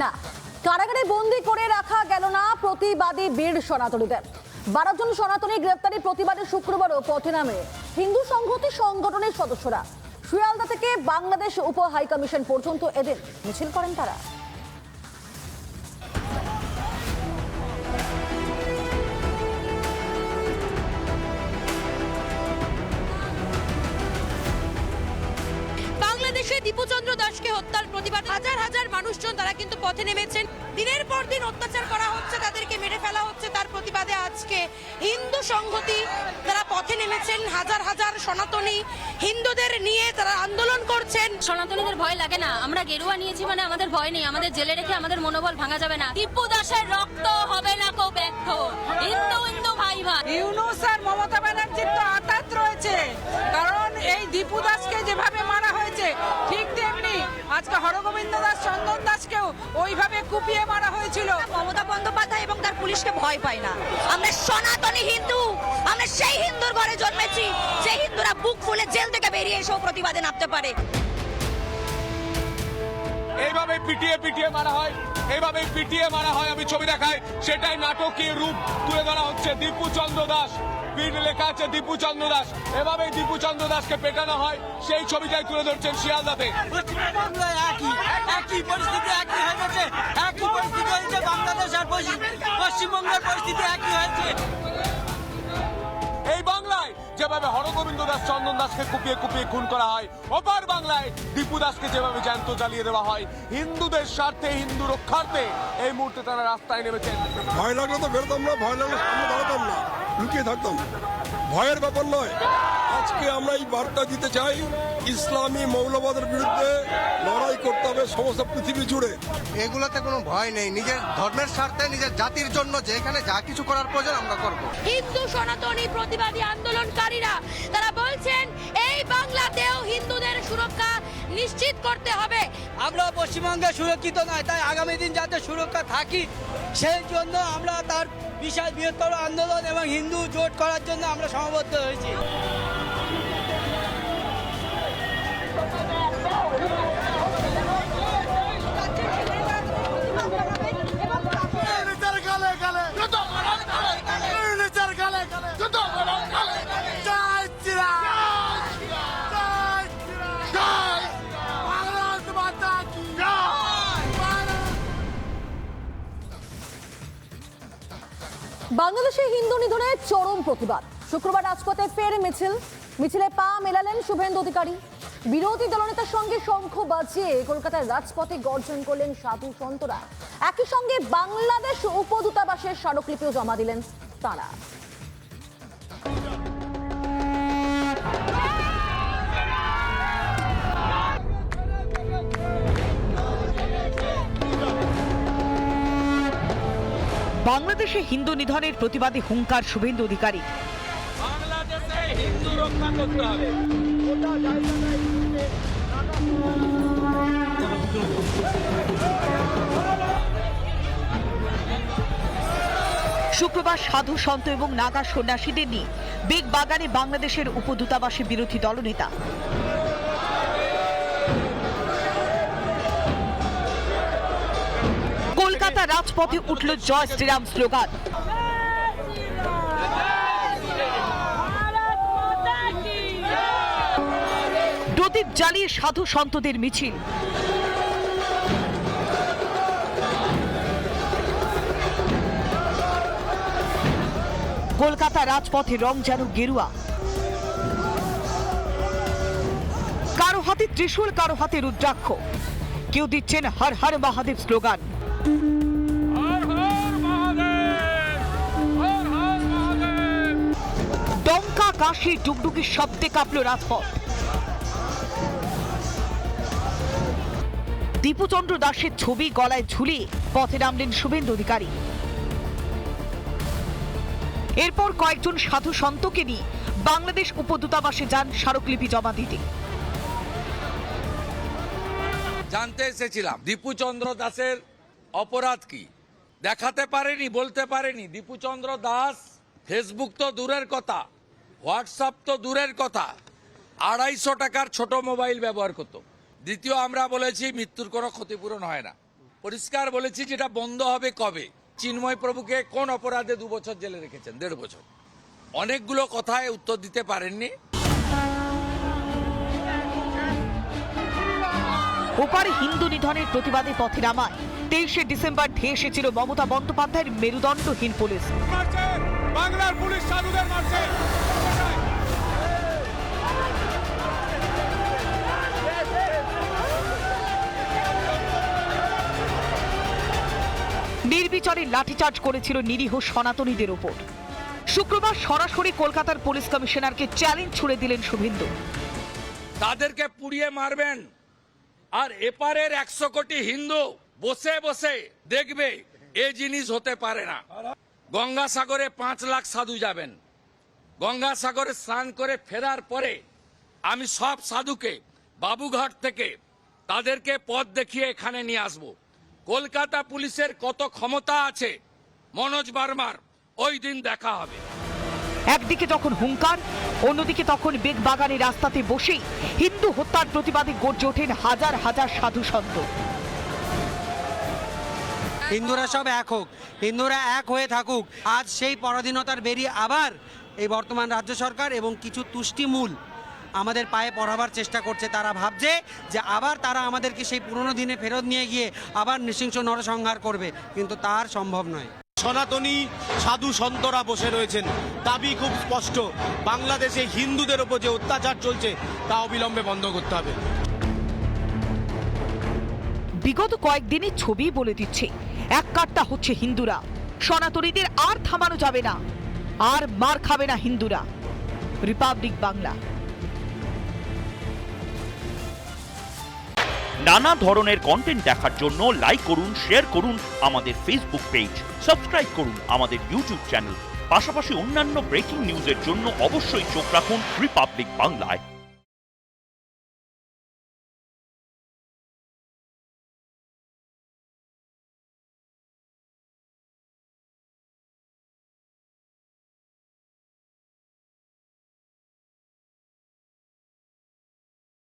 না, কারাগারে বন্দি করে রাখা গেল না প্রতিবাদী বীর সনাতনীদের। বারো জন সনাতনী গ্রেপ্তারি প্রতিবাদে শুক্রবারও পথে নামে হিন্দু সংহতি সংগঠনের সদস্যরা। শিয়ালদা থেকে বাংলাদেশ উপ হাইকমিশন পর্যন্ত এদের মিছিল করেন তারা। দীপুচন্দ্র মানুষজন তারা কিন্তু পথে নেমেছেন। দিনের পর দিন অত্যাচার করা হচ্ছে তাদেরকে মেরে ফেলা হচ্ছে তার প্রতিবাদে আজকে হিন্দু সংহতি। তারা পথে নেমেছেন হাজার হাজার সনাতনী হিন্দুদের নিয়ে তারা আন্দোলন করছেন। সনাতনীদের ভয় লাগে না। আমরা গেরুয়া নিয়েছি মানে আমাদের ভয় নেই। আমাদের জেলে রেখে আমাদের মনোবল ভাঙা যাবে না। টিপ্পু দাসের রক্ত হবে না কো ব্যর্থ। হিন্দু হিন্দু ভাই ভাই। ইউনুস আর মমতা ব্যানার্জির তো আতাত রয়েছে। কারণ এই দীপু দাসকে যেভাবে আজকে হরগোবিন্দ দাস চন্দন দাসকেও ওইভাবে কুপিয়ে মারা হয়েছিল। মমতা বন্দ্যোপাধ্যায় এবং তার পুলিশকে ভয় পায় না। আমরা সনাতনী হিন্দু আমরা সেই হিন্দুর ঘরে জন্মেছি সেই হিন্দুরা বুক ফুলে জেল থেকে বেরিয়ে এসেও প্রতিবাদে নামতে পারে। এইভাবে পিটিয়ে পিটিয়ে মারা হয় এইভাবে পিটিয়ে মারা হয় আমি ছবি দেখাই। সেটাই নাটকীয় রূপ তুলে ধরা হচ্ছে দীপু চন্দ্র দাস। পিঠ লেখা আছে দীপু চন্দ্র দাস। এভাবেই দীপু চন্দ্র দাসকে পেটানো হয় সেই ছবিটাই তুলে ধরছেন শিয়ালদাতে। একই একই পরিস্থিতি একই হয়ে গেছে একই পরিস্থিতি হয়েছে বাংলাদেশ আর পশ্চিমবঙ্গের পরিস্থিতি একই হয়েছে। এই বাংলায় যেভাবে হরগোবিন্দ দাস চন্দন দাসকে কুপিয়ে কুপিয়ে খুন করা হয় ওপার বাংলায় দীপু দাসকে যেভাবে জ্যান্ত জ্বালিয়ে দেওয়া হয় হিন্দুদের স্বার্থে হিন্দু রক্ষার্থে এই মুহূর্তে তারা রাস্তায় নেমেছেন। ভয় লাগলে তো বেরোতাম না ভয় লাগলে সামনে দাঁড়াতাম না। লুকিয়ে থাকতাম। ভয়ের ব্যাপার নয়। আজকে আমরা এই বার্তা দিতে চাই। ইসলামী মৌলবাদের বিরুদ্ধে লড়াই করতে হবে সমস্ত পৃথিবী জুড়ে। এগুলোতে কোনো ভয় নেই। নিজের ধর্মের স্বার্থে নিজের জাতির জন্য যেখানে যা কিছু করার প্রয়োজন আমরা করব। হিন্দু সনাতনী প্রতিবাদী আন্দোলনকারীরা তারা বলছেন এই সুরক্ষা নিশ্চিত করতে হবে। আমরা পশ্চিমবঙ্গে সুরক্ষিত নয়, তাই আগামী দিন যাতে সুরক্ষা থাকি, সেই জন্য আমরা তার বিশাল বৃহত্তর আন্দোলন এবং হিন্দু জোট করার জন্য আমরা সমাবদ্ধ হয়েছি। বাংলাদেশে হিন্দু নিধনে চরম প্রতিবাদ। শুক্রবার রাজপথে ফের মিছিল। মিছিলে পা মেলালেন শুভেন্দু অধিকারী। বিরোধী দলনেতার সঙ্গে শঙ্খ বাজিয়ে কলকাতায় রাজপথে গর্জন করলেন সাধু সন্তরা। একই সঙ্গে বাংলাদেশ উপদূতাবাসের স্মারকলিপিও জমা দিলেন তারা। বাংলাদেশে হিন্দু নিধনের প্রতিবাদে হুঙ্কার শুভেন্দু অধিকারী। বাংলাদেশে হিন্দু রক্ষা করতে হবে। শুক্রবার সাধু সন্ত এবং নাগা সন্ন্যাসীদের নিয়ে বেগ বাগানে বাংলাদেশের উপদূতাবাসে বিরোধী দলনেতা। কলকাতা রাজপথে উঠল জয় শ্রীরাম স্লোগান। প্রদীপ জ্বালিয়ে সাধু সন্তদের মিছিল। কলকাতা রাজপথে রং যেন গেরুয়া। কারও হাতে ত্রিশূল, কারও হাতে রুদ্রাক্ষ। কেউ দিচ্ছেন হর হর মহাদেব স্লোগান। ডঙ্কা কাশি ডুগডুগির শব্দে কাঁপল রাজপথ। দীপুচন্দ্র দাসের ছবি গলায় ঝুলিয়ে পথে নামলেন শুভেন্দু অধিকারী। এরপর কয়েকজন সাধু সন্তকে নিয়ে বাংলাদেশ উপদূতাবাসে যান স্মারকলিপি জমা দিতে। জানতে এসেছিলাম দীপুচন্দ্র দাসের অপরাধ কি? দেখাতে পারেনি, বলতে পারেনি। দীপুচন্দ্র দাস ফেসবুক তো দূরের কথা হোয়াটসঅ্যাপ তো দূরের কথা। আড়াইশো টাকার ছোট মোবাইল ব্যবহার করত। দ্বিতীয় আমরা বলেছি, মৃত্যুর কোনো ক্ষতিপূরণ হয় না। পরিষ্কার বলেছি যেটা বন্ধ হবে কবে? চিন্ময় প্রভুকে কোন অপরাধে দু বছর জেলে রেখেছেন? দেড় বছর। অনেকগুলো কথায় উত্তর দিতে পারেননি। ওপারে হিন্দু নিধনের প্রতিবাদে পথে নামায়। তেইশে ডিসেম্বর ধেয়ে এসেছিল মমতা বন্দ্যোপাধ্যায়ের মেরুদণ্ডহীন পুলিশ। বাংলার পুলিশ সাধুদের মারছে! নির্বিচারে লাঠিচার্জ করেছিল নিরীহ সনাতনীদের ওপর। শুক্রবার সরাসরি কলকাতার পুলিশ কমিশনারকে চ্যালেঞ্জ ছুড়ে দিলেন শুভেন্দু। তাদেরকে পুড়িয়ে মারবেন। আর এপারের একশো কোটি হিন্দু বসে বসে দেখবে এ জিনিস হতে পারে না। গঙ্গাসাগরে পাঁচ লাখ সাধু যাবেন। গঙ্গাসাগরে স্নান করে ফেরার পরে আমি সব সাধুকে বাবুঘাট থেকে তাদেরকে পথ দেখিয়ে এখানে নিয়ে আসব। কলকাতা পুলিশের কত ক্ষমতা আছে, মনোজ বার্মার, ওই দিন দেখা হবে। একদিকে যখন হুঙ্কার, অন্যদিকে তখন বেগবাগানে রাস্তাতে বসেই হিন্দু হত্যার প্রতিবাদে গর্জে ওঠেন হাজার হাজার সাধু সন্ত হিন্দুরা সব এক হোক, হিন্দুরা এক হয়ে থাকুক, আজ সেই পরাধীনতার বেরিয়ে আবার এই বর্তমান রাজ্য সরকার এবং কিছু তুষ্টিমূল আমাদের পায়ে পড়াবার চেষ্টা করছে। তারা ভাবছে যে আবার তারা আমাদেরকে সেই পুরনো দিনে ফেরত নিয়ে গিয়ে আবার নৃশংস নরসংহার করবে, কিন্তু তার সম্ভব নয়। সনাতনী সাধু সন্তরা বসে রয়েছেন। দাবি খুব স্পষ্ট, বাংলাদেশে হিন্দুদের ওপর যে অত্যাচার চলছে, তা অবিলম্বে বন্ধ করতে হবে। বিগত কয়েকদিনের ছবি বলে দিচ্ছে, এক কাট্টা হচ্ছে হিন্দুরা। সনাতনীদের আর থামানো যাবে না, আর মার খাবে না হিন্দুরা। রিপাবলিক বাংলা। নানা ধরনের কন্টেন্ট দেখার জন্য লাইক করুন শেয়ার করুন আমাদের ফেসবুক পেজ সাবস্ক্রাইব করুন আমাদের ইউটিউব চ্যানেল পাশাপাশি অন্যান্য ব্রেকিং নিউজের জন্য অবশ্যই চোখ রাখুন রিপাবলিক বাংলায়